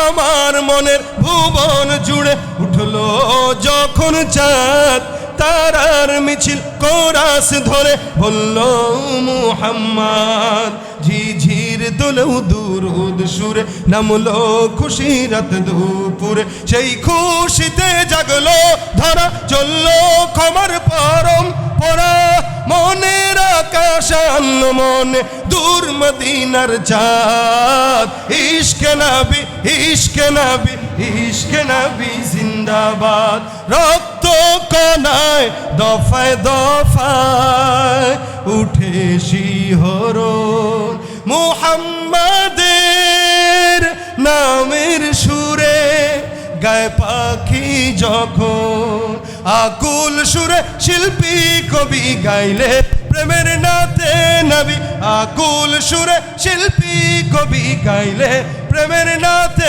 আমার মনের ভুবন জুড়ে উঠল যখন চাঁদ, তারার মিছিল কোরাস ধরে বলল, মুহাম্মদ, ঝিঝির দোলেও দুরুদ সুরে নামলো খুশি রাত দুপুরে। সেই খুশিতে জাগলো, ধরা চলল ক্ষমার পরম পরা। মনের আকাশ মনে দূর মদিনার চাঁদ, ইশকে নবী ইশকে নবী ইশকে নবী জিন্দাবাদ। রক্ত কনায় দফায় দফায় উঠে শিহরণ মুহাম্মাদের নামের সুরে গায়ে পাখি যখন। আকুল সুরে শিল্পী কবি গাইলে প্রেমের নাতে আকুল সুরে শিল্পী কবি গাইলে প্রেমের নাতে